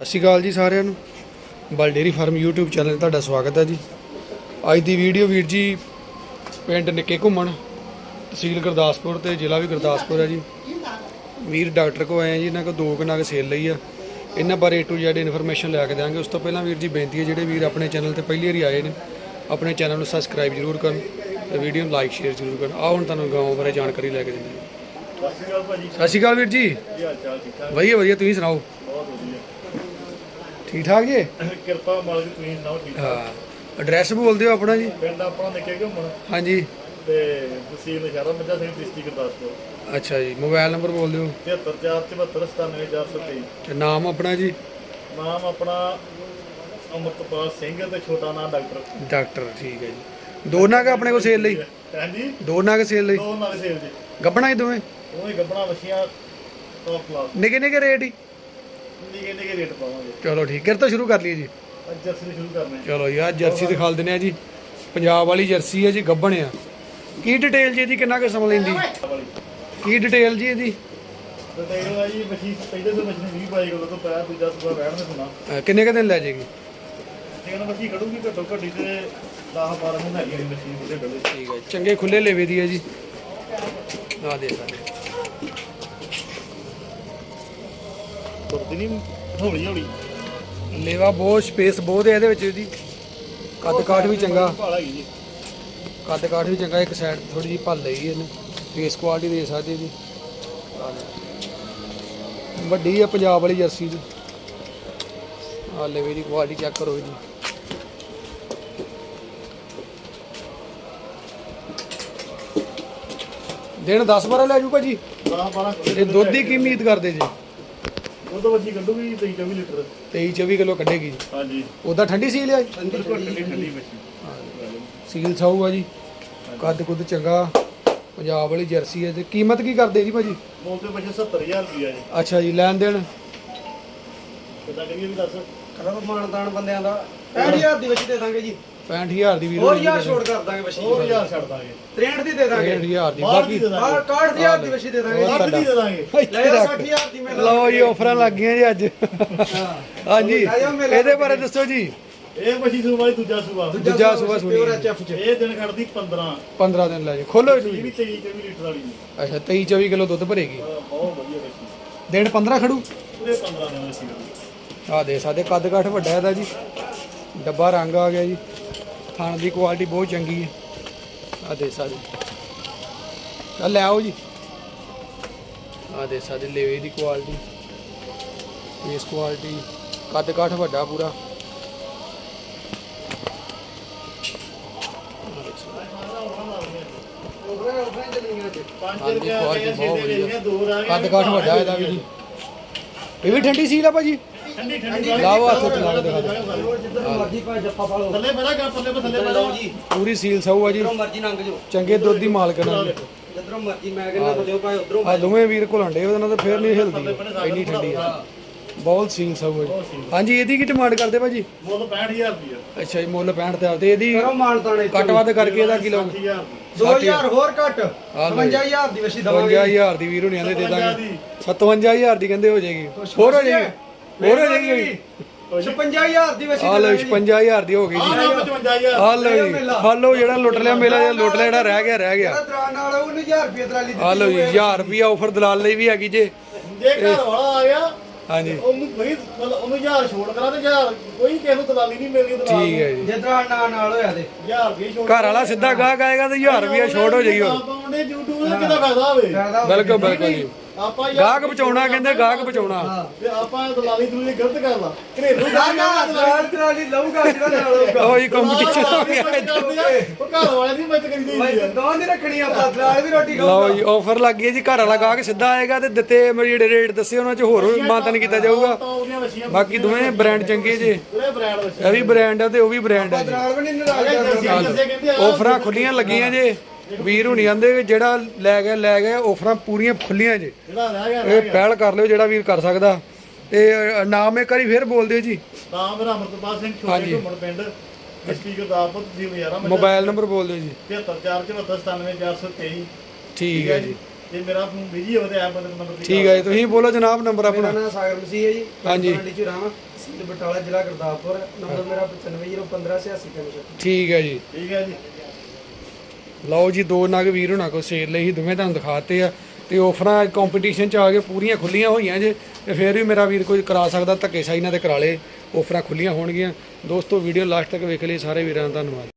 ਸਤਿ ਸ਼੍ਰੀ ਅਕਾਲ ਜੀ ਸਾਰਿਆਂ ਨੂੰ। ਬਲ ਡੇਰੀ ਫਾਰਮ YouTube ਚੈਨਲ ਤੇ ਤੁਹਾਡਾ ਸਵਾਗਤ ਹੈ ਜੀ। ਅੱਜ ਦੀ ਵੀਡੀਓ ਵੀਰ ਜੀ ਪਿੰਡ ਨਿੱਕੇ ਘੁੰਮਣ ਤਹਿਸੀਲ ਗੁਰਦਾਸਪੁਰ ਤੇ ਜ਼ਿਲ੍ਹਾ ਵੀ ਗੁਰਦਾਸਪੁਰ ਹੈ ਜੀ। ਵੀਰ ਡਾਕਟਰ ਕੋ ਆਏ ਆ ਜੀ ਇਹਨਾਂ ਕੋ ਦੋ ਕੁ ਨਗ ਸੇਲ ਲਈ ਆ। ਇਹਨਾਂ ਬਾਰੇ A to Z ਇਨਫੋਰਮੇਸ਼ਨ ਲੈ ਕੇ ਦਿਆਂਗੇ। ਉਸ ਤੋਂ ਪਹਿਲਾਂ ਵੀਰ ਜੀ ਬੇਨਤੀ ਹੈ ਜਿਹੜੇ ਵੀਰ ਆਪਣੇ ਚੈਨਲ ਤੇ ਪਹਿਲੀ ਵਾਰੀ ਆਏ ਨੇ ਆਪਣੇ ਚੈਨਲ ਨੂੰ ਸਬਸਕ੍ਰਾਈਬ ਜ਼ਰੂਰ ਕਰਨ ਤੇ ਵੀਡੀਓ ਨੂੰ ਲਾਈਕ ਸ਼ੇਅਰ ਜ਼ਰੂਰ ਕਰਨ। ਆਓ ਹੁਣ ਤੁਹਾਨੂੰ ਗਾਉਂ ਬਾਰੇ ਜਾਣਕਾਰੀ ਲੈ ਕੇ ਦਿੰਦੇ ਹਾਂ। ਸਤਿ ਸ਼੍ਰੀ ਅਕਾਲ ਭਾਜੀ। ਸਤਿ ਸ਼੍ਰੀ ਅਕਾਲ ਵੀਰ ਜੀ। ਕੀ ਹਾਲ ਚਾਲ? ਠੀਕ ਠਾਕ? ਵਧੀਆ ਵਧੀਆ। ਤੁਸੀਂ ਸੁਣਾਓ? ਬਹੁਤ ਵਧੀਆ। ਠੀਕ ਠਾਕ ਜੀ? ਕਿਰਪਾ ਮਾਲਕ ਤੁਸੀਂ ਸੁਣਾਓ ਠੀਕ ਹਾਂ। ਐਡਰੈਸ ਬੋਲ ਦਿਓ ਆਪਣਾ ਜੀ? ਪਿੰਡ ਆਪਣਾ ਨਿੱਕੇ ਘੁੰਮਣ। ਹਾਂਜੀ। ਤੇ ਤਹਿਸੀਲ ਨਸ਼ਹਿਰਾ ਮੱਝਾ ਸਿੰਘ ਡਿਸਟ੍ਰਿਕਟ ਗੁਰਦਾਸਪੁਰ। ਅੱਛਾ ਜੀ ਮੋਬਾਈਲ ਨੰਬਰ ਬੋਲ ਦਿਓ 7347977423 ਤੇ ਨਾਮ ਆਪਣਾ ਜੀ? ਨਾਮ ਆਪਣਾ ਅਮਰਤਪਾਲ ਸਿੰਘ ਤੇ ਛੋਟਾ ਨਾਮ ਡਾਕਟਰ। ਡਾਕਟਰ ਠੀਕ ਹੈ ਜੀ। ਦੋ ਨਗ ਆਪਣੇ ਕੋਲ ਸੇਲ ਲਈ? ਹਾਂਜੀ ਦੋ ਨਗ ਸੇਲ ਲਈ? ਦੋ ਨਾਲ ਸੇਲ ਜੀ। ਗੱਬਣਾ ਹੀ ਦੋਵੇਂ? ਉਹ ਹੀ ਗੱਬਣਾ ਵਸੀਆਂ ਟੌਪ ਕਲਾਸ ਨਿੱਕੇ ਨਿੱਕੇ ਰੇਟ ਹੀ? ਰੇਟ ਪਾਵਾਂਗੇ। ਚਲੋ ਠੀਕ ਤੋਂ ਸ਼ੁਰੂ ਕਰ ਲਈਏ ਜੀ। ਅੱਜ ਜਰਸੀ ਸ਼ੁਰੂ ਕਰਨੇ ਚਲੋ ਯਾਰ ਜਰਸੀ ਦਿਖਾ ਦਿੰਦੇ ਆ ਜੀ। ਪੰਜਾਬ ਵਾਲੀ ਜਰਸੀ ਹੈ ਜੀ ਗੱਬਣ ਆ। ਕੀ ਡਿਟੇਲ ਜੀ ਇਹਦੀ ਕਿੰਨਾ ਕੁ ਸਮਾਂ ਲੈਂਦੀ? ਕੀ ਡਿਟੇਲ ਜੀ ਇਹਦੀ? ਡਿਟੇਲ ਹੈ ਜੀ ਮਸ਼ੀਨ ਪਹਿਲੇ ਤੋਂ ਮਸ਼ੀਨ 20 ਬਾਈ ਕੋਲ ਤੋਂ ਪਿਆ ਦੂਜਾ ਸੁਬਾ ਰਹਿਣ ਦੇ ਸੁਣਾ ਅਹ ਕਿੰਨੇ ਕੁ ਦਿਨ ਲੈ ਜਾਏਗੀ? ਜੇ ਉਹਨਾਂ ਮੱਛੀ ਖੜੂਗੀ ਘੱਟੋ ਘੱਟੀ ਤੇ 10 12 ਮਹੀਨੇ ਹੈਗੀ ਹੈ ਮੱਛੀ ਉਹਦੇ ਡਲੇ ਠੀਕ ਹੈ ਚੰਗੇ ਖੁੱਲੇ ਲੇਵੇ ਦੀ ਹੈ ਜੀ। ਆ ਦੇ ਸਾਡੇ ਤੁਰਦੀ ਨਹੀਂ ਹੌਲੀ ਹੌਲੀ ਲੇਵਾ ਬਹੁਤ ਸਪੇਸ ਬਹੁਤ ਹੈ ਇਹਦੇ ਵਿੱਚ ਇਹਦੀ। ਕੱਦ ਕਾਠ ਵੀ ਚੰਗਾ। ਭਾਲ ਹੈਗੀ ਜੀ। ਕੱਦ ਕਾਠ ਵੀ ਚੰਗਾ ਇੱਕ ਸਾਈਡ ਥੋੜੀ ਜਿਹੀ ਭੱਲ ਲਈ ਇਹਨੇ। ਫੇਸ ਕੁਆਲਿਟੀ ਦੇ ਸਕਦੇ ਇਹਦੀ। ਵੱਡੀ ਆ ਪੰਜਾਬ ਵਾਲੀ ਜਰਸੀ ਦੀ। ਆ ਲੈਵੇ ਦੀ ਕੁਆਲਿਟੀ ਚੈੱਕ ਕਰੋ ਇਹਦੀ ਦਿਨ 10 12 ਲੈ ਜੂ ਭਾਜੀ? 10 12 ਇਹ ਦੁੱਧ ਦੀ ਕੀ ਉਮੀਦ ਕਰਦੇ ਜੀ? ਦੁੱਧ ਮੱਛੀ ਕੱਢੂਗੀ 23 24 ਲੀਟਰ। 23 24 ਕਿਲੋ ਕੱਢੇਗੀ ਜੀ। ਹਾਂਜੀ। ਉਦਾਂ ਠੰਡੀ ਸੀਲ ਆ ਜੀ? ਬਿਲਕੁਲ ਠੰਡੀ ਠੰਡੀ ਮੱਛੀ ਸੀਲ ਸਾਊ ਆ ਜੀ ਕੱਦ ਕੁੱਦ ਚੰਗਾ। ਪੰਜਾਬ ਵਾਲੀ ਜਰਸੀ ਹੈ ਤੇ ਕੀਮਤ ਕੀ ਕਰਦੇ ਜੀ ਭਾਜੀ? ਬੋਲਦੇ ਮੱਛੀ 70000 ਰੁਪਿਆ ਜੀ। ਅੱਛਾ ਜੀ ਲੈਣ ਦੇਣ? ਕਿੱਦਾਂ ਕਰੀਏ ਵੀ ਦੱਸ? ਕਰੋ ਮਾਨਦਾਨ ਬੰਦਿਆਂ ਦਾ। 65000 ਦੀ ਵਿੱਚ ਦੇ ਦਾਂਗੇ ਜੀ। 65000 ਦੀ ਵੀਰੋ ਹੋਰ ਯਾਰ ਛੋੜ ਕਰ ਦਾਂਗੇ ਵਸ਼ੀ ਹੋਰ ਹਜ਼ਾਰ ਛੱਡ ਦਾਂਗੇ। 63 ਦੀ ਦੇ ਦਾਂਗੇ। 65000 ਦੀ ਬਾਹਰ ਦੀ ਬਾਕੀ ਦੇ ਦਾਂਗੇ। ਆਹ 61000 ਦੀ ਵਸ਼ੀ ਦੇ ਦਾਂਗੇ। ਹੋਰ 60 ਦੀ ਦੇ ਦਾਂਗੇ ਲੈ ਇੱਥੇ ਜਾ ਰੱਖ 60000 ਦੀ ਮੈਂ ਲਓ ਜੀ ਆਫਰਾਂ ਲੱਗ ਗਈਆਂ ਜੀ ਅੱਜ। ਹਾਂਜੀ ਲੈ ਜਾਓ ਮੇਲਾ ਇਹਦੇ ਬਾਰੇ ਦੱਸੋ ਜੀ। ਇਹ ਮੱਛੀ ਸੂਬਾ ਜੀ ਦੂਜਾ ਸੂਬਾ। ਦੂਜਾ ਸੂਬਾ ਸੁਣੀ ਪਿਓਰ ਐਚਐਫ ਚ। ਇਹ ਦਿਨ ਕੱਢਦੀ 15 15 ਦਿਨ ਲੈ ਜੀ ਖੋਲੋ ਇਹ ਇਹਨੂੰ ਵੀ 23 24 ਲੀਟਰ ਵਾਲੀ ਜੀ ਅੱਛਾ 23 24 ਕਿਲੋ ਦੁੱਧ ਭਰੇਗੀ। ਬਹੁਤ ਵਧੀਆ ਦਿਨ 15 ਖੜੂ? ਪੂਰੇ 15 ਦਿਨ ਮੱਛੀ ਕੱਢਦੀ ਆ ਦੇ ਸਾਡੇ ਕੱਦ ਕਾਠ ਵੱਡਾ ਇਹਦਾ ਜੀ। ਡੱਬਾ ਰੰਗ ਆ ਗਿਆ ਜੀ। ਥਣ ਦੀ ਕੁਆਲਿਟੀ ਬਹੁਤ ਚੰਗੀ ਹੈ। ਆ ਦੇ ਸਾਡੇ ਆ ਲੈ ਆਓ ਜੀ। ਆ ਦੇ ਸਾਡੇ ਲੇਵੇ ਦੀ ਕੁਆਲਿਟੀ ਫੇਸ ਕੁਆਲਿਟੀ ਕੱਦ ਕਾਠ ਵੱਡਾ ਪੂਰਾ। ਕੱਦ ਕਾਠ ਵੱਡਾ ਇਹਦਾ ਵੀ ਜੀ। ਇਹ ਵੀ ਠੰਡੀ ਸੀਲ ਆ ਭਾਜੀ? ਠੰਡੀ ਠੰਡੀ ਲਾਓ ਹੱਥ ਚ ਲਾ ਕੇ ਦਿਖਾ ਦਿਓ। ਜਿੱਧਰ ਮਰਜ਼ੀ ਭਾਵੇਂ ਜੱਫਾ ਪਾ ਲਓ ਥੱਲੇ ਬਹਿਣਾ ਕਰ ਥੱਲੇ ਬਹਿ, ਥੱਲੇ ਬਹਿਣਾ ਜੀ। ਪੂਰੀ ਸੀਲ ਸਹੂ ਆ ਜੀ। ਜਿੱਧਰੋਂ ਮਰਜ਼ੀ ਲੰਘ ਜਾਓ। ਚੰਗੇ ਦੁੱਧ ਦੀ ਮਾਲਕਣ ਆ ਜਿੱਧਰੋਂ ਮਰਜ਼ੀ ਮੈਂ ਕਹਿੰਦਾ ਬਲਿਓ ਭਾਵੇਂ ਉਧਰੋਂ ਆ ਦੋਵੇਂ ਵੀਰ ਘੁਲੰਡੇ ਉਹਦੇ ਨਾਲ ਤਾਂ ਫੇਰ ਨਹੀਂ ਹਿਲਦੀ। ਇੰਨੀ ਠੰਡੀ ਆ। ਬਹੁਤ ਸੀਲ ਸਹੂ ਹੈ ਜੀ। ਹਾਂਜੀ ਇਹਦੀ ਕੀ ਡਿਮਾਂਡ ਕਰਦੇ ਭਾਜੀ? ਮੁੱਲ 65000 ਰੁਪਏ ਅੱਛਾ ਜੀ ਮੁੱਲ 65 ਤੇ ਆ। ਤੇ ਇਹਦੀ ਕਰੋ ਮਾਨਦਾਨ ਕੱਟ ਵੱਧ ਕਰਕੇ ਇਹਦਾ ਕੀ ਲੋਗ 60000 2000 ਹੋਰ ਘੱਟ ਲਓ ਜੀ। 55000 ਦੀ ਵਸ਼ੀ ਦਵਾਂਗੇ। 55000 ਦੀ ਵੀਰ ਹੋਣੀ ਆਂਦੇ ਦੇ ਦਾਂਗੇ। 57,000 57000 ਦੀ ਕਹਿੰਦੇ ਹੋ ਜਾਏਗੀ। ਹੋਰ ਹੋ ਜਾਏਗੀ। ਹੋਰ ਹੋ ਜਾਏਗੀ 55000 ਦੀ ਵਸ਼ੀ ਆ ਲਓ 55000 ਦੀ ਹੋ ਗਈ ਆਹ ਜੀ। ਨਾ 55000 ਆ ਲਓ ਜੀ। ਆ ਲਓ ਜਿਹੜਾ ਲੁੱਟ ਲਿਆ ਮੇਲਾ ਜਿਹੜਾ ਲੁੱਟ ਲਿਆ ਜਿਹੜਾ ਰਹਿ ਗਿਆ ਰਹਿ ਗਿਆ। ਜਿਹੜਾ ਦਰਾਂ ਨਾਲ ਉਹਨੂੰ 1000 ਰੁਪਏ ਦਲਾਲੀ ਆ ਲਓ ਜੀ 1000 ਰੁਪਿਆ ਆਫਰ ਦਲਾਲ ਲਈ ਵੀ ਹੈਗੀ ਜੇ। ਜੇ ਘਰ ਵਾਲਾ ਆ ਗਿਆ ਹਾਂਜੀ। ਉਹਨੂੰ ਕੋਈ ਮਤਲਬ ਉਹਨੂੰ 1000 ਛੋੜ ਕਰਾ ਤੇ 1000 ਕੋਈ ਕਿਸੇ ਨੂੰ ਦਲਾਲੀ ਨਹੀਂ ਮਿਲਦੀ ਦਲਾਲ ਠੀਕ ਹੈ ਜੀ। ਜੇ ਦਰਾਂ ਨਾਲ ਨਾਲ ਹੋਇਆ ਤੇ। 1000 ਰੁਪਏ ਛੋੜ ਘਰ ਵਾਲਾ ਸਿੱਧਾ ਗਾਹਕ ਆਏਗਾ ਤੇ 1000 ਰੁਪਿਆ ਛੋਟ ਹੋ ਜਾਏਗੀ ਹੋਰ ਪਾਉਂਦੇ YouTube ਤੇ ਕਿਹਦਾ ਫਾਇਦਾ ਹੋਵੇ? ਫਾਇਦਾ ਬਿਲਕੁਲ ਬਿਲਕੁਲ ਜੀ। ਆਪਾਂ ਯਾਰ ਗਾਹਕ ਬਚਾਉਣਾ ਕਹਿੰਦੇ ਗਾਹਕ ਬਚਾਉਣਾ। ਤੇ ਆਪਾਂ ਦਲਾਲੀ ਦਲੂਲੀ ਗਲਤ ਕਰ ਲਾ। ਘਰੇਲੂ ਗੱਲ ਨਾ ਦਰਾਂ ਦਲਾਲੀ ਲਊਗਾ ਜਿਹੜਾ ਨਾਲ ਹੋਊਗਾ। ਉਹ ਕੰਪੀਟੀਸ਼ਨ ਹੋ ਗਿਆ ਉਹ ਘਰ ਵਾਲੇ ਦੀ ਮਦਦ ਕਰੀ ਮੈਂ ਦੀ ਦੋਵਾਂ ਦੀ ਰੱਖਣੀ ਆ ਪਤ ਨਾਲ ਵੀ ਰੋਟੀ ਲਓ ਖਾਊਗਾ ਜੀ ਆਫਰ ਲੱਗ ਗਈ ਜੀ ਘਰ ਵਾਲਾ ਗਾਹਕ ਸਿੱਧਾ ਆਏਗਾ ਤੇ ਦਿੱਤੇ ਮੇਰੇ ਜਿਹੜੇ ਰੇਟ ਦੱਸੇ ਉਹਨਾਂ 'ਚ ਹੋਰ ਵੀ ਮਾਨਤਨ ਕੀਤਾ ਜਾਊਗਾ। ਬਾਕੀ ਦੋਵੇਂ ਬ੍ਰਾਂਡ ਚੰਗੇ ਜੇ। ਪੂਰੇ ਬ੍ਰਾਂਡ ਵਸੀਆਂ ਇਹ ਵੀ ਬ੍ਰਾਂਡ ਆ ਤੇ ਉਹ ਵੀ ਬ੍ਰਾਂਡ ਆ ਜੀ। ਨਾਲ ਆ ਆਫਰਾਂ ਖੁੱਲੀਆਂ ਲੱਗੀਆਂ ਜੇ। ਵੀਰ ਹੁਣੀ ਆਂਦੇ ਵੀ ਜਿਹੜਾ ਲੈ ਗਿਆ ਲੈ ਗਿਆ ਆਫਰਾਂ ਪੂਰੀਆਂ ਖੁੱਲੀਆਂ ਜੇ। ਜਿਹੜਾ ਰਹਿ ਗਿਆ ਇਹ ਪਹਿਲ ਕਰ ਲਿਓ ਜਿਹੜਾ ਵੀਰ ਕਰ ਸਕਦਾ। ਤੇ ਨਾਮ ਇੱਕ ਵਾਰੀ ਫੇਰ ਬੋਲ ਦਿਓ ਜੀ। ਤਾਂ ਮੇਰਾ ਅਮਰਤਪਾਲ ਸਿੰਘ ਛੋਟੇ ਘੁੰਮਣ ਪਿੰਡ ਡਿਸਟ੍ਰਿਕਟ ਦਾ ਪੁੱਤ ਸੀ ਮਜਾਰਾ ਮੋਬਾਈਲ ਨੰਬਰ ਬੋਲ ਦਿਓ ਜੀ। 73474979423 ਠੀਕ ਹੈ ਜੀ। ਜੇ। ਮੇਰਾ ਫੋਨ ਬਿਜ਼ੀ ਹੋਵੇ ਤੇ ਐਪ ਬਦਲ ਨੰਬਰ ਤੇ ਠੀਕ ਹੈ ਜੀ। ਤੁਸੀਂ ਬੋਲੋ ਜਨਾਬ ਨੰਬਰ ਮੇਰਾ ਆਪਣਾ ਨਾਮ ਸਾਗਰ ਮਸੀਹ ਹੈ ਜੀ। ਹਾਂਜੀ। ਪਿੰਡ ਚੁਰਾਵਾਂ ਬਟਾਲਾ ਜ਼ਿਲ੍ਹਾ ਗੁਰਦਾਸਪੁਰ। ਨੰਬਰ ਮੇਰਾ 95088863 ਠੀਕ ਹੈ ਜੀ। ਠੀਕ ਹੈ ਜੀ। ਲਓ ਜੀ, ਦੋ ਨਗ ਵੀਰ ਹੋਣਾ ਕੋ ਸੇਲ ਲਈ ਹੀ ਦੋਵੇਂ ਤੁਹਾਨੂੰ ਦਿਖਾਤੇ ਆ। ਤੇ ਆਫਰਾਂ ਕੰਪੀਟੀਸ਼ਨ ਚ ਆ ਕੇ ਪੂਰੀਆਂ ਖੁੱਲੀਆਂ ਹੋਈਆਂ ਜੇ, ਤੇ ਫਿਰ ਵੀ ਮੇਰਾ ਵੀਰ ਕੋਈ ਕਰਾ ਸਕਦਾ ਧੱਕੇ ਸ਼ਾਹੀ ਨਾਲ ਤੇ ਕਰਾ ਲੇ ਆਫਰਾਂ ਖੁੱਲੀਆਂ ਹੋਣਗੀਆਂ। ਦੋਸਤੋ ਵੀਡੀਓ ਲਾਸਟ ਤੱਕ ਵੇਖ ਲਈ, ਸਾਰੇ ਵੀਰਾਂ ਦਾ ਧੰਨਵਾਦ।